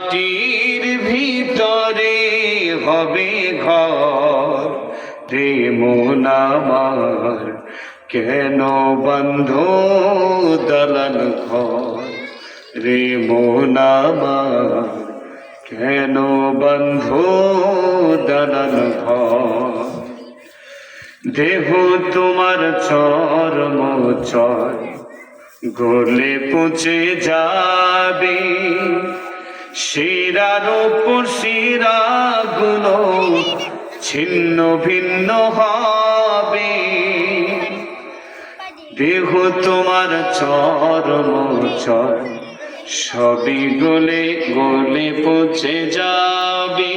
মাটির ভিতরে হবে ঘর। রে মন আমার, কেন বন্ধ দলন ঘর? রে আমার, কেন বন্ধ দলন ঘর? দেহ তোমার চরম চর, গলে পচে যাবে। শিরার উপর শিরাগুলো ছিন্ন ভিন্ন হবে। দেহ তোমার চরম চর সবই গলে গলে পচে যাবে।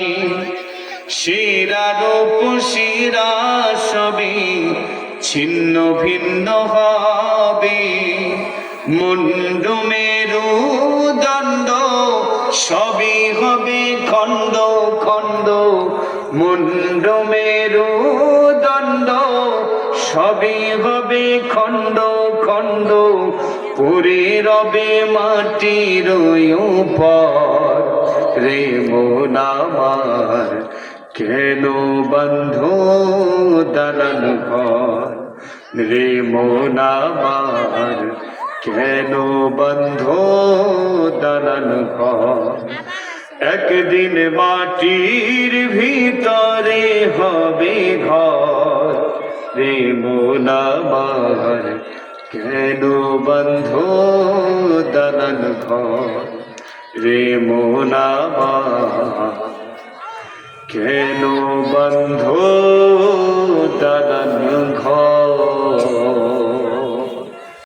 শিরার উপর শিরা সবই ছিন্ন ভিন্ন হবে। মুন্ডু হবে খণ্ড খণ্ড মুন্ড মেরু দণ্ড সবই হবে খণ্ড খণ্ড পুরে রবে উপর। রে মন আমার, কেন বন্ধ দালান রে মন আমার, কেন বন্ধ দালান ঘর? একদিন মাটির ভিতরে হবে ঘর। রে মন আমার কেন বন্ধ দালান ঘর? রে মন আমার কেন বন্ধ